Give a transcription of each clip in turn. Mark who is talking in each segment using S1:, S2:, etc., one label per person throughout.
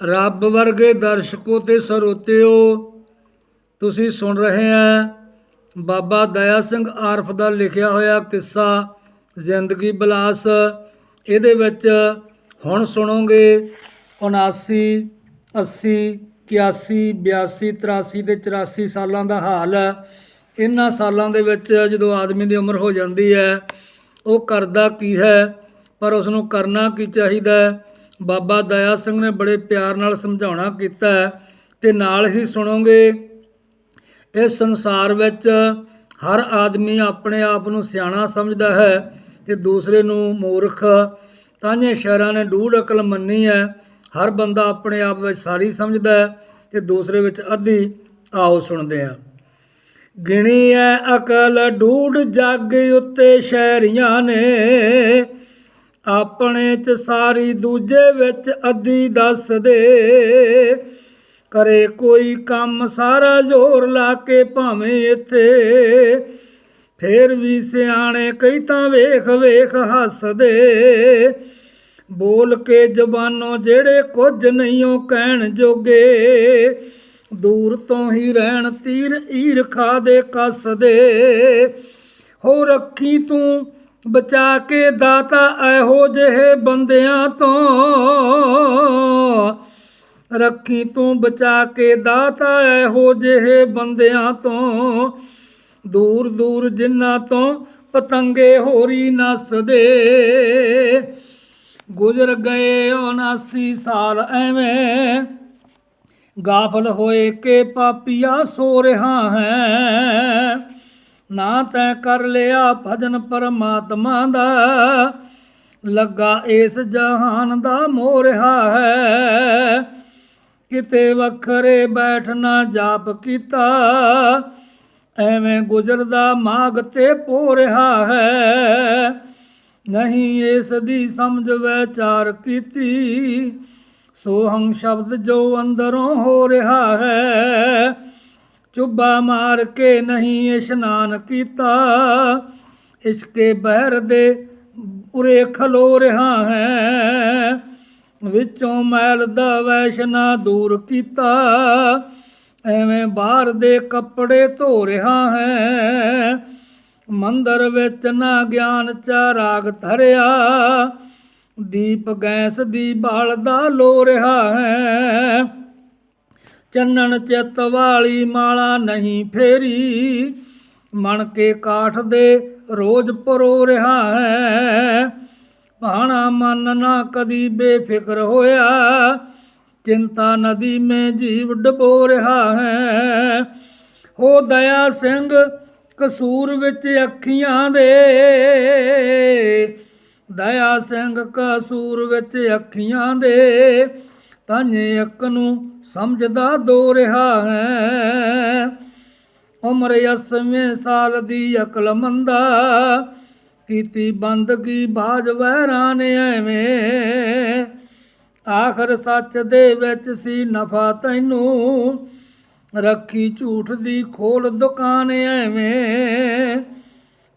S1: ਰੱਬ ਵਰਗੇ ਦਰਸ਼ਕੋ ਤੇ ਸਰੋਤਿਓ, ਤੁਸੀਂ ਸੁਣ ਰਹੇ ਆ ਬਾਬਾ ਦਇਆ ਸਿੰਘ ਆਰਫ ਦਾ ਲਿਖਿਆ ਹੋਇਆ ਕਿੱਸਾ, ਜ਼ਿੰਦਗੀ ਬਲਾਸ। ਇਹਦੇ ਵਿੱਚ ਹੁਣ ਸੁਣੋਗੇ 79 80 81 82 83 ਤੇ 84 ਸਾਲਾਂ ਦਾ ਹਾਲ। ਹੈ ਇਹਨਾਂ ਸਾਲਾਂ ਦੇ ਵਿੱਚ ਜਦੋਂ ਆਦਮੀ ਦੀ ਉਮਰ ਹੋ ਜਾਂਦੀ ਹੈ, ਉਹ ਕਰਦਾ ਕੀ ਹੈ, ਪਰ ਉਸ ਨੂੰ ਕਰਨਾ ਕੀ ਚਾਹੀਦਾ ਹੈ? ਬਾਬਾ ਦਇਆ ਸਿੰਘ ਨੇ ਬੜੇ ਪਿਆਰ ਨਾਲ ਸਮਝਾਉਣਾ ਕੀਤਾ ਹੈ ਤੇ ਨਾਲ ਹੀ ਸੁਣੋਗੇ ਇਸ ਸੰਸਾਰ ਵਿੱਚ ਹਰ ਆਦਮੀ ਆਪਣੇ ਆਪ ਨੂੰ ਸਿਆਣਾ ਸਮਝਦਾ ਹੈ ਤੇ ਦੂਸਰੇ ਨੂੰ ਮੂਰਖ। ਤਾਂਹੇ ਸ਼ਹਿਰਾਂ ਨੇ ਡੂਢ ਅਕਲ ਮੰਨੀ ਹੈ, ਹਰ ਬੰਦਾ ਆਪਣੇ ਆਪ ਵਿੱਚ ਸਾਰੀ ਸਮਝਦਾ ਹੈ ਤੇ ਦੂਸਰੇ ਵਿੱਚ ਅੱਧੀ ਆਓ ਸੁਣਦੇ ਹਾਂ ਗਿਣੀ ਐ ਅਕਲ ਡੂਢ ਜੱਗ ਉੱਤੇ ਸ਼ਹਿਰੀਆਂ ਨੇ ਆਪਣੇ ਚ ਸਾਰੀ ਦੂਜੇ ਵਿੱਚ ਅੱਧੀ ਦੱਸ ਦੇ। ਕਰੇ ਕੋਈ ਕੰਮ ਸਾਰਾ ਜ਼ੋਰ ਲਾ ਕੇ ਭਾਵੇਂ ਇੱਥੇ। ਫੇਰ ਵੀ ਸਿਆਣੇ ਕਈ ਤਾਂ ਵੇਖ ਵੇਖ ਹੱਸਦੇ। ਬੋਲ ਕੇ ਜ਼ਬਾਨੋਂ ਜਿਹੜੇ ਕੁਝ ਨਹੀਂ ਉਹ ਕਹਿਣ ਜੋਗੇ। ਦੂਰ ਤੋਂ ਹੀ ਰਹਿਣ ਤੀਰ ਈਰਖਾ ਦੇ ਕੱਸਦੇ। ਹੋ ਰੱਖੀ ਤੂੰ ਬਚਾ ਕੇ ਦਾਤਾ ਇਹੋ ਜਿਹੇ ਬੰਦਿਆਂ ਤੋਂ। ਰੱਖੀ ਤੂੰ ਬਚਾ ਕੇ ਦਾਤਾ ਇਹੋ ਜਿਹੇ ਬੰਦਿਆਂ ਤੋਂ। ਦੂਰ ਦੂਰ ਜਿਨ੍ਹਾਂ ਤੋਂ ਪਤੰਗੇ ਹੋਰੀ ਨੱਸਦੇ। ਗੁਜ਼ਰ ਗਏ 79 ਸਾਲ ਐਵੇਂ। ਗਾਫਲ ਹੋਏ ਕੇ ਪਾਪੀਆ ਸੋ ਰਿਹਾ ਹੈ। ਨਾ ਤੈਂ ਕਰ ਲਿਆ ਭਜਨ ਪਰਮਾਤਮਾ ਦਾ, ਲੱਗਾ ਇਸ ਜਹਾਨ ਦਾ ਮੋਹ ਹੈ। ਕਿਤੇ ਵੱਖਰੇ ਬੈਠਣਾ ਜਾਪ ਕੀਤਾ, ਐਵੇਂ ਗੁਜ਼ਰਦਾ ਮਾਗ ਤੇ ਪੋ ਰਿਹਾ ਹੈ। ਨਹੀਂ ਇਸ ਦੀ ਸਮਝ ਵਿਚਾਰ ਕੀਤੀ ਸੋਹੰ ਸ਼ਬਦ ਜੋ ਅੰਦਰੋਂ ਹੋ ਰਿਹਾ ਹੈ। ਚੁੱਬਾ ਮਾਰ ਕੇ ਨਹੀਂ ਇਸ਼ਨਾਨ ਕੀਤਾ। ਇਸ਼ਕੇ ਬਹਿਰ ਦੇ ਉਰੇ ਖਲੋ ਰਿਹਾ ਹੈ। ਵਿੱਚੋਂ ਮੈਲ ਦਾ ਵੈਸ਼ਨਾ ਦੂਰ ਕੀਤਾ। ਐਵੇਂ ਬਾਹਰ ਦੇ ਕੱਪੜੇ ਧੋ ਰਿਹਾ ਹੈ। ਮੰਦਰ ਵਿੱਚ ਨਾ ਗਿਆਨ ਚਾ ਰਾਗ ਧਰਿਆ। ਦੀਪ ਗੈਸ ਦੀ ਬਾਲਦਾ ਲੋ ਰਿਹਾ ਹੈ। ਚੰਨਣ ਚਿੱਤ ਵਾਲੀ ਮਾਲਾ ਨਹੀਂ ਫੇਰੀ। ਮਣ ਕੇ ਕਾਠ ਦੇ ਰੋਜ਼ ਪਰੋ ਰਿਹਾ ਹੈ। ਭਾਣਾ ਮਨ ਨਾ ਕਦੀ ਬੇਫਿਕਰ ਹੋਇਆ। ਚਿੰਤਾ ਨਦੀ ਮੇ ਜੀਵ ਡਬੋ ਰਿਹਾ ਹੈ। ਹੋ ਦਇਆ ਸਿੰਘ ਕਸੂਰ ਵਿੱਚ ਅੱਖੀਆਂ ਦੇ। ਦਇਆ ਸਿੰਘ ਕਸੂਰ ਵਿੱਚ ਅੱਖੀਆਂ ਦੇ। ਤਾਂੇ ਇੱਕ ਨੂੰ ਸਮਝਦਾ ਦੋ ਰਿਹਾ ਹੈ। ਉਮਰ 80 ਸਾਲ ਦੀ ਅਕਲ ਮੰਦਾ, ਕੀਤੀ ਬੰਦਗੀ ਬਾਜ ਵਹਿਰਾਂ ਐਵੇਂ। ਆਖਰ ਸੱਚ ਦੇ ਵਿੱਚ ਸੀ ਨਫਾ ਤੈਨੂੰ, ਰੱਖੀ ਝੂਠ ਦੀ ਖੋਲ ਦੁਕਾਨ ਐਵੇਂ।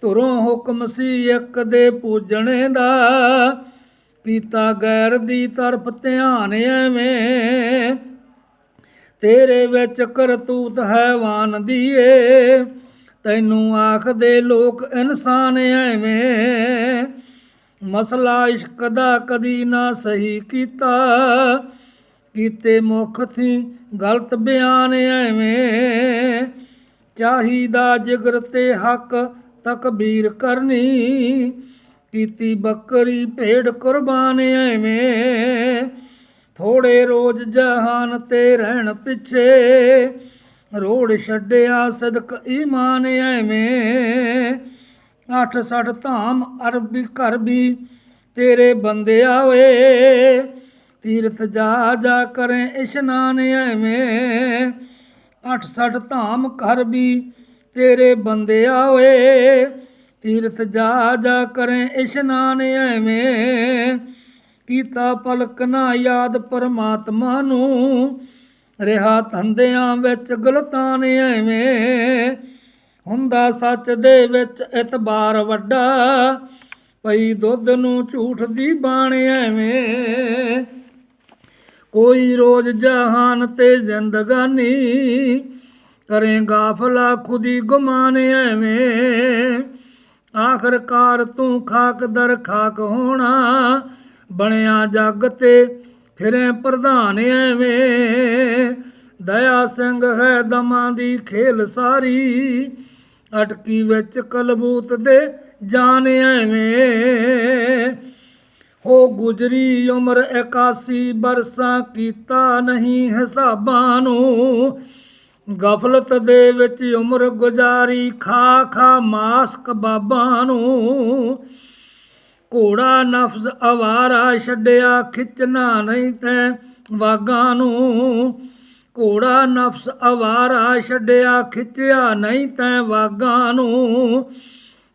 S1: ਤੁਰੋਂ ਹੁਕਮ ਸੀ ਇੱਕ ਦੇ ਪੂਜਣੇ ਦਾ ਕੀਤਾ ਗੈਰ ਦੀ ਤਰਫ ਧਿਆਨ ਐਵੇਂ। ਤੇਰੇ ਵਿੱਚ ਕਰਤੂਤ ਹੈਵਾਨ ਦੀਏ। ਤੈਨੂੰ ਆਖਦੇ ਲੋਕ ਇਨਸਾਨ ਐਵੇਂ। ਮਸਲਾ ਇਸ਼ਕ ਦਾ ਕਦੀ ਨਾ ਸਹੀ ਕੀਤਾ। ਕੀਤੇ ਮੁਖ ਥੀ ਗਲਤ ਬਿਆਨ ਐਵੇਂ। ਚਾਹੀਦਾ ਜਿਗਰ ਤੇ ਹੱਕ ਤਕਬੀਰ ਕਰਨੀ। ਕੀਤੀ ਬੱਕਰੀ ਭੇਡ ਕੁਰਬਾਨ ਐਵੇਂ। ਥੋੜੇ ਰੋਜ਼ ਜਹਾਨ ਤੇ ਰਹਿਣ ਪਿੱਛੇ ਰੋੜ ਛੱਡਿਆ ਸਦਕ ਈਮਾਨ ਐਵੇਂ। ਅੱਠ ਸੱਠ ਧਾਮ ਅਰਬੀ ਘਰ ਵੀ ਤੇਰੇ ਬੰਦਿਆ ਓਏ ਤੀਰਥ ਜਾ ਜਾ ਕਰੇ ਇਸ਼ਨਾਨ ਐਵੇਂ। ਅੱਠ ਸੱਠ ਧਾਮ ਘਰ ਵੀ ਤੇਰੇ ਬੰਦਿਆ ਓਏ ਤੀਰਥ ਜਾ ਜਾ ਕਰੇ ਇਸ਼ਨਾਨ ਐਵੇਂ। ਕੀਤਾ ਪਲਕ ਨਾ ਯਾਦ ਪਰਮਾਤਮਾ ਨੂੰ। ਰਿਹਾ ਧੰਦਿਆਂ ਵਿੱਚ ਗਲਤਾਂ ਐਵੇਂ। ਹੁੰਦਾ ਸੱਚ ਦੇ ਵਿੱਚ ਇਤਬਾਰ ਵੱਡਾ। ਪਈ ਦੁੱਧ ਨੂੰ ਝੂਠ ਦੀ ਬਾਣ ਐਵੇਂ। ਕੋਈ ਰੋਜ਼ ਜਹਾਨ ਤੇ ਜ਼ਿੰਦਗਾਨੀ। ਕਰੇ ਗਾਫਲਾ ਖੁਦੀ ਗੁਮਾਨ ਐਵੇਂ। ਆਖਰਕਾਰ ਤੂੰ ਖਾਕ ਦਰ ਖਾਕ ਹੋਣਾ, ਬਣਿਆ ਜੱਗ ਤੇ ਫਿਰੇ ਪ੍ਰਧਾਨ ਐਵੇਂ। ਦਇਆ ਸਿੰਘ ਹੈ ਦਮਾਂ ਦੀ ਖੇਲ ਸਾਰੀ, ਅਟਕੀ ਵਿੱਚ ਕਲਬੂਤ ਦੇ ਜਾਨ ਐਵੇਂ। ਹੋ ਗੁਜਰੀ ਉਮਰ 81 ਬਰਸਾਂ ਕੀਤਾ ਨਹੀਂ ਹਿਸਾਬਾਂ ਨੂੰ। ਗਫਲਤ ਦੇ ਵਿੱਚ ਉਮਰ ਗੁਜ਼ਾਰੀ, ਖਾ ਖਾ ਮਾਸ ਕਬਾਬਾਂ ਨੂੰ। ਘੋੜਾ ਨਫਸ ਅਵਾਰਾ ਛੱਡਿਆ, ਖਿੱਚਣਾ ਨਹੀਂ ਤੈ ਵਾਗਾਂ ਨੂੰ। ਘੋੜਾ ਨਫਸ ਅਵਾਰਾ ਛੱਡਿਆ, ਖਿੱਚਿਆ ਨਹੀਂ ਤੈ ਵਾਗਾਂ ਨੂੰ।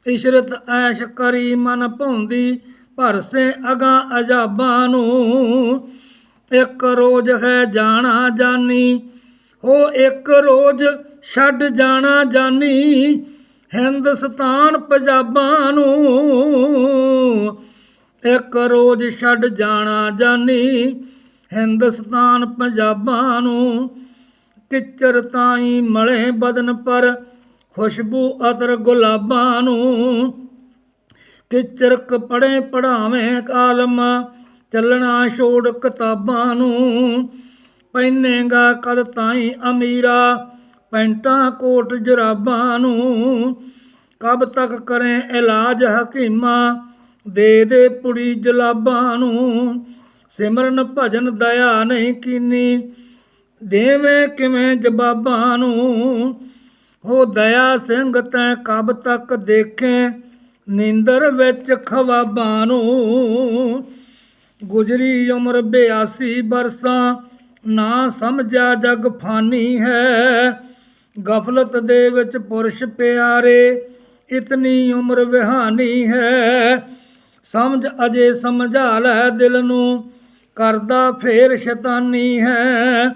S1: ਇਸ਼ਰਤ ਐਸ਼ ਕਰੀ ਮਨ ਭੌਂਦੀ ਭਰਸੇ ਅਗਾ ਅਜਾਬਾਂ ਨੂੰ। ਇੱਕ ਰੋਜ਼ ਹੈ ਜਾਣਾ ਜਾਨੀ ਹੋ ਇੱਕ ਰੋਜ਼ ਛੱਡ ਜਾਣਾ ਜਾਨੀ ਹਿੰਦੁਸਤਾਨ ਪੰਜਾਬਾਂ ਨੂੰ। ਇੱਕ ਰੋਜ਼ ਛੱਡ ਜਾਣਾ ਜਾਨੀ ਹਿੰਦੁਸਤਾਨ ਪੰਜਾਬਾਂ ਨੂੰ। ਕਿਚਰ ਤਾਈ ਮਲੇ ਬਦਨ ਪਰ, ਖੁਸ਼ਬੂ ਅਤਰ ਗੁਲਾਬਾਂ ਨੂੰ। ਕਿਚਰ ਕਪੜੇ ਪੜਾਵੇਂ ਕਾਲਮ, ਚੱਲਣਾ ਛੋੜ ਕਿਤਾਬਾਂ ਨੂੰ। ਪੈਨੇਗਾ ਕਦ ਤਾਈਂ ਅਮੀਰਾ? ਪੈਂਟਾਂ ਕੋਟ ਜਰਾਬਾਂ ਨੂੰ ਕਬ ਤੱਕ ਕਰੇ ਇਲਾਜ ਹਕੀਮਾ? ਦੇ ਦੇ ਪੁੜੀ ਜਲਾਬਾਂ ਨੂੰ ਸਿਮਰਨ ਭਜਨ ਦਇਆ ਨਹੀਂ ਕੀਨੀ। ਦੇਵੇਂ ਕਿਵੇਂ ਜਵਾਬਾਂ ਨੂੰ? ਹੋ ਦਇਆ ਸਿੰਘ ਤੈ ਕਬ ਤੱਕ ਦੇਖੇ? ਨੀਂਦਰ ਵਿੱਚ ਖਵਾਬਾਂ ਨੂੰ। ਗੁਜਰੀ ਉਮਰ 82 ਬਰਸਾਂ। ਨਾ ਸਮਝਿਆ ਜਗ ਫਾਨੀ ਹੈ। ਗਫਲਤ ਦੇ ਵਿੱਚ ਪੁਰਸ਼ ਪਿਆਰੇ, ਇਤਨੀ ਉਮਰ ਵਿਹਾਨੀ ਹੈ। ਸਮਝ ਅਜੇ ਸਮਝਾ ਲੈ ਦਿਲ ਨੂੰ, ਕਰਦਾ ਫੇਰ ਸ਼ੈਤਾਨੀ ਹੈ।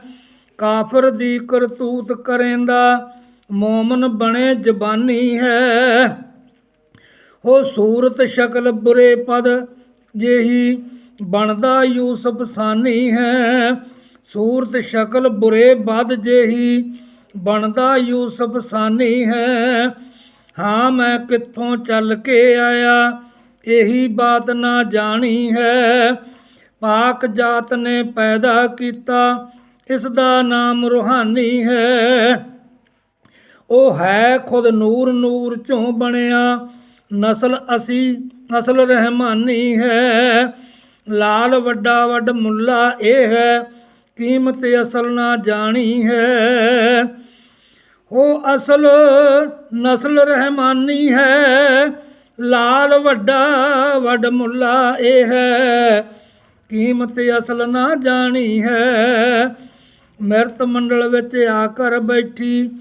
S1: ਕਾਫਰ ਦੀ ਕਰਤੂਤ ਕਰੇਂਦਾ, ਮੋਮਨ ਬਣੇ ਜ਼ਬਾਨੀ ਹੈ। ਹੋ ਸੂਰਤ ਸ਼ਕਲ ਬੁਰੇ ਪਦ, ਜਿਹੀ ਬਣਦਾ ਯੂਸਫ ਸਾਨੀ ਹੈ। ਸੂਰਤ ਸ਼ਕਲ ਬੁਰੇ ਬਦ ਜਿਹੀ, ਬਣਦਾ ਯੂਸਫ ਸਾਨੀ ਹੈ। ਹਾਂ, ਮੈਂ ਕਿੱਥੋਂ ਚੱਲ ਕੇ ਆਇਆ ਇਹੀ ਬਾਤ ਨਾ ਜਾਣੀ ਹੈ। ਪਾਕ ਜਾਤ ਨੇ ਪੈਦਾ ਕੀਤਾ ਇਸ ਦਾ ਨਾਮ ਰੂਹਾਨੀ ਹੈ। ਉਹ ਹੈ ਖੁਦ ਨੂਰ ਨੂਰ ਚੋਂ ਬਣਿਆ, ਨਸਲ ਅਸੀਂ, ਨਸਲ ਰਹਿਮਾਨੀ ਹੈ। ਲਾਲ ਵੱਡਾ ਵੱਡ ਮੁੱਲਾ ਇਹ ਹੈ ਕੀਮਤ ਅਸਲ ਨਾ ਜਾਣੀ ਹੈ। ਉਹ ਅਸਲ ਨਸਲ ਰਹਿਮਾਨੀ ਹੈ। ਲਾਲ ਵੱਡਾ ਵੱਡ ਮੁੱਲਾ ਇਹ ਹੈ। ਕੀਮਤ ਅਸਲ ਨਾ ਜਾਣੀ ਹੈ। ਮਿਰਤ ਮੰਡਲ ਵਿੱਚ ਆ ਕਰ ਬੈਠੀ,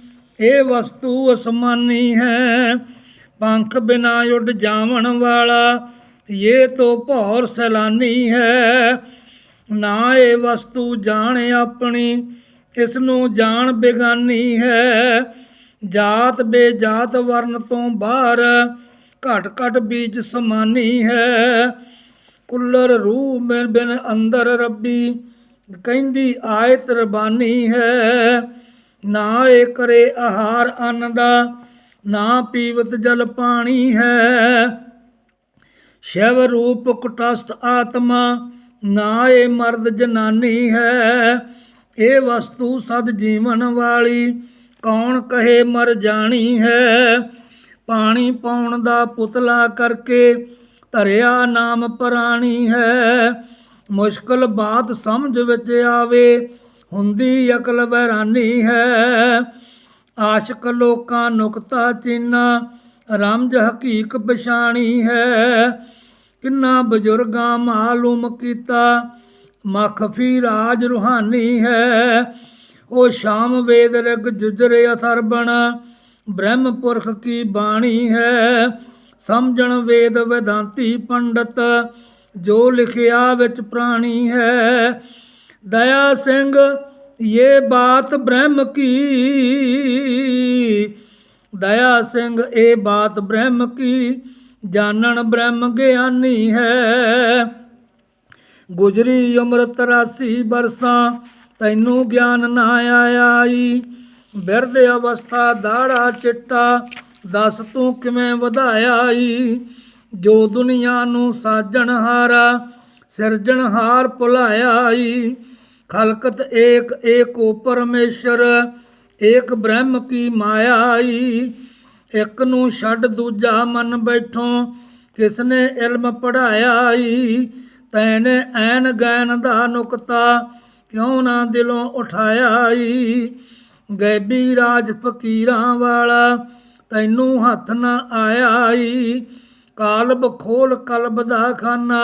S1: ਇਹ ਵਸਤੂ ਅਸਮਾਨੀ ਹੈ। ਪੰਖ ਬਿਨਾ ਉੱਡ ਜਾਵਣ ਵਾਲਾ, ਇਹ ਤੋਂ ਭੌਰ ਸੈਲਾਨੀ ਹੈ। ਨਾ ਇਹ ਵਸਤੂ ਜਾਣ ਆਪਣੀ ਇਸ ਨੂੰ ਜਾਣ ਬੇਗਾਨੀ ਹੈ। ਜਾਤ ਬੇਜਾਤ ਵਰਨ ਤੋਂ ਬਾਹਰ ਘਟ ਘਟ ਬੀਜ ਸਮਾਨੀ ਹੈ। ਕੁੱਲਰ ਰੂਹ ਬਿਨ ਬਿਨ ਅੰਦਰ ਰੱਬੀ, ਕਹਿੰਦੀ ਆਇਤ ਰਬਾਨੀ ਹੈ। ਨਾ ਇਹ ਕਰੇ ਆਹਾਰ ਅੰਨ ਦਾ ਨਾ ਪੀਵਤ ਜਲ ਪਾਣੀ ਹੈ। ਸ਼ਿਵ ਰੂਪ ਕੁਟਸਥ ਆਤਮਾ ਨਾ ਇਹ ਮਰਦ ਜਨਾਨੀ ਹੈ, ਇਹ ਵਸਤੂ ਸਦ ਜੀਵਨ ਵਾਲੀ। ਕੌਣ ਕਹੇ ਮਰ ਜਾਣੀ ਹੈ? ਪਾਣੀ ਪਾਉਣ ਦਾ ਪੁਤਲਾ ਕਰਕੇ ਧਰਿਆ ਨਾਮ ਪ੍ਰਾਣੀ ਹੈ। ਮੁਸ਼ਕਲ ਬਾਤ ਸਮਝ ਵਿੱਚ ਆਵੇ, ਹੁੰਦੀ ਅਕਲ ਬੈਰਾਨੀ ਹੈ। ਆਸ਼ਕ ਲੋਕਾਂ ਨੁਕਤਾ ਚੀਨਾ, ਰਮਜ ਹਕੀਕ ਪਛਾਣੀ ਹੈ। ਕਿੰਨਾ ਬਜ਼ੁਰਗਾਂ ਮਾਲੂਮ ਕੀਤਾ? ਮਖਫੀ ਰਾਜ ਰੂਹਾਨੀ ਹੈ। ਉਹ ਸ਼ਾਮ ਵੇਦ ਰਗ ਜੁਜਰ ਅਥਰਬਣ ਬ੍ਰਹਮ ਪੁਰਖ ਕੀ ਬਾਣੀ ਹੈ? ਸਮਝਣ ਵੇਦ ਵਿਦਾਂਤੀ ਪੰਡਤ, ਜੋ ਲਿਖਿਆ ਵਿੱਚ ਪ੍ਰਾਣੀ ਹੈ। ਦਇਆ ਸਿੰਘ ਇਹ ਬਾਤ ਬ੍ਰਹਮ ਕੀ? ਦਇਆ ਸਿੰਘ, ਇਹ ਬਾਤ ਬ੍ਰਹਮ ਕੀ? ਜਾਣਨ ਬ੍ਰਹਮ ਗਿਆਨੀ ਹੈ। ਗੁਜਰੀ ਉਮਰ 83 ਬਰਸਾਂ, ਤੈਨੂੰ ਗਿਆਨ ਨਾ ਆਈ ਬਿਰਧ ਅਵਸਥਾ, ਦਾੜਾ ਚਿੱਟਾ, ਦੱਸ ਤੂੰ ਕਿਵੇਂ ਵਧਾਇਆ ਈ ਜੋ ਦੁਨੀਆ ਨੂੰ ਸਾਜਣਹਾਰਾ ਸਿਰਜਣਹਾਰ ਭੁਲਾਇਆ ਈ ਖਲਕਤ ਏਕ, ਏਕੋ ਪਰਮੇਸ਼ਰ ਏਕ ਬ੍ਰਹਮ ਕੀ ਮਾਇਆ ਈ ਇੱਕ ਨੂੰ ਛੱਡ ਦੂਜਾ ਮਨ ਬੈਠੋਂ, ਕਿਸਨੇ ਇਲਮ ਪੜਾਇਆ ਈ ਤੈਨੇ ਐਨ ਗੈਨ ਦਾ ਨੁਕਤਾ ਕਿਉਂ ਨਾ ਦਿਲੋਂ ਉਠਾਇਆ ਈ ਗੈਬੀ ਰਾਜ ਫਕੀਰਾਂ ਵਾਲਾ ਤੈਨੂੰ ਹੱਥ ਨਾ ਆਇਆ ਈ ਕਾਲਬ ਖੋਲ ਕਲਬ ਦਾ ਖਾਨਾ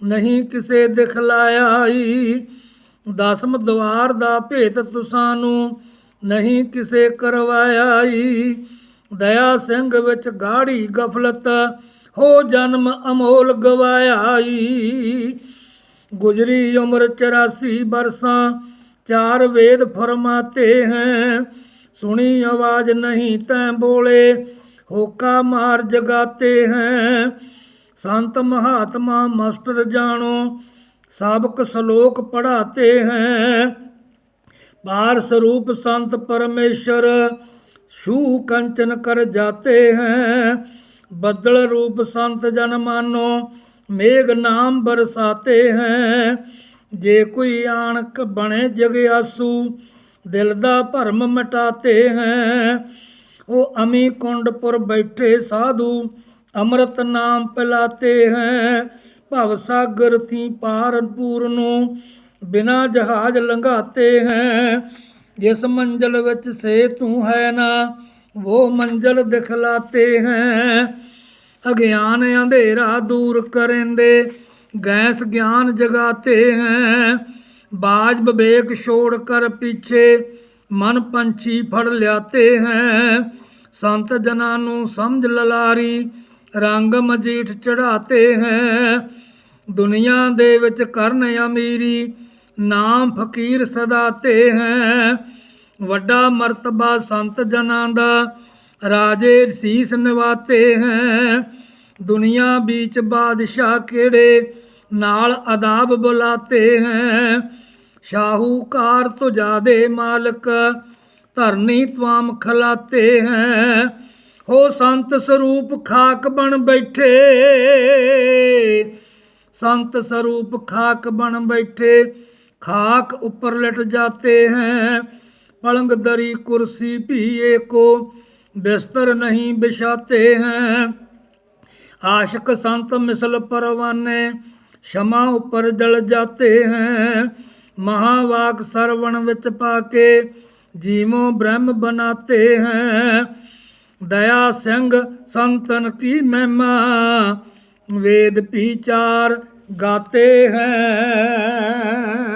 S1: ਨਹੀਂ ਕਿਸੇ ਦਿਖਲਾਇਆ ਈ ਦਸਮ ਦਵਾਰ ਦਾ ਭੇਤ ਤੁਸਾਂ ਨੂੰ ਨਹੀਂ ਕਿਸੇ ਕਰਵਾਇਆ ਈ ਦਇਆ ਸਿੰਘ ਵਿੱਚ ਗਾੜੀ ਗਫਲਤ, ਹੋ ਜਨਮ ਅਮੋਲ ਗਵਾਇਆਈ ਗੁਜਰੀ ਉਮਰ 84 ਬਰਸਾਂ, ਚਾਰ ਵੇਦ ਫਰਮਾਤੇ ਹੈ। ਸੁਣੀ ਆਵਾਜ਼ ਨਹੀਂ ਤੈ ਬੋਲੇ, ਹੋਕਾ ਮਾਰ ਜਗਾਤੇ ਹੈ। ਸੰਤ ਮਹਾਤਮਾ ਮਾਸਟਰ ਜਾਣੋ, ਸਾਬਕ ਸ਼ਲੋਕ ਪੜਾਤੇ ਹੈ। ਪਾਰ ਸਰੂਪ ਸੰਤ ਪਰਮੇਸ਼ਰ ਸ਼ੂ ਕੰਚਨ ਕਰ ਜਾਤੇ ਹੈ। ਬਦਲ ਰੂਪ ਸੰਤ ਜਨ ਮਾਨੋ, ਮੇਘ ਨਾਮ ਬਰਸਾਤੇ ਹੈ। ਜੇ ਕੋਈ ਆਣਕ ਬਣੇ ਜਗਿਆਸੂ ਦਿਲ ਦਾ ਭਰਮ ਮਟਾਤੇ ਹੈ। ਉਹ ਅਮੀ ਕੁੰਡਪੁਰ ਬੈਠੇ ਸਾਧੂ, ਅੰਮ੍ਰਿਤ ਨਾਮ ਪਿਲਾਤੇ ਹੈ। ਭਵ ਸਾਗਰ ਤੀ ਪਾਰ ਪੂਰ ਨੂੰ ਬਿਨਾ ਜਹਾਜ਼ ਲੰਘਾਤੇ ਹੈ। ਜਿਸ ਮੰਜ਼ਲ ਵਿੱਚ ਸੇ ਤੂੰ ਹੈ ਨਾ ਉਹ ਮੰਜ਼ਲ ਦਿਖਲਾਤੇ ਹੈ। ਅਗਿਆਨ ਅੰਧੇਰਾ ਦੂਰ ਕਰੇਂਦੇ, ਗੈਸ ਗਿਆਨ ਜਗਾਤੇ ਹੈ। ਬਾਜ ਬਵੇਕ ਛੋੜ ਕਰ ਪਿੱਛੇ, ਮਨ ਪੰਛੀ ਫੜ ਲਿਆਤੇ ਹੈ। ਸੰਤ ਜਨਾਂ ਨੂੰ ਸਮਝ ਲਲਾਰੀ, ਰੰਗ ਮਜੀਠ ਚੜਾਤੇ ਹੈ। ਦੁਨੀਆਂ ਦੇ ਵਿੱਚ ਕਰਨ ਅਮੀਰੀ ਨਾਮ ਫਕੀਰ ਸਦਾਤੇ ਹੈ। ਵੱਡਾ ਮਰਤਬਾ ਸੰਤ ਜਨਾਂ ਦਾ, ਰਾਜੇ ਸੀਸ ਨਿਵਾਤੇ ਹੈ। ਦੁਨੀਆ ਵਿੱਚ ਬਾਦਸ਼ਾਹ ਕਿਹੜੇ, ਨਾਲ ਅਦਾਬ ਬੁਲਾਤੇ ਹੈ। ਸ਼ਾਹੂਕਾਰ ਤੋਂ ਜਾਦੇ ਮਾਲਕ, ਧਰਨੀ ਤਵਾਮ ਖਲਾਤੇ ਹੈ। ਹੋ ਸੰਤ ਸਰੂਪ ਖਾਕ ਬਣ ਬੈਠੇ। ਸੰਤ ਸਰੂਪ ਖਾਕ ਬਣ ਬੈਠੇ। खाक ऊपर लट जाते हैं। पलंग दरी कुर्सी पिए को बिस्तर नहीं बिछाते हैं। आशक संत मिसल परवाने क्षमा ऊपर जल जाते हैं। महावाक सरवण विच पाके जीवों ब्रह्म बनाते हैं। दया सिंह संतन की महिमा, वेद पीचार गाते हैं।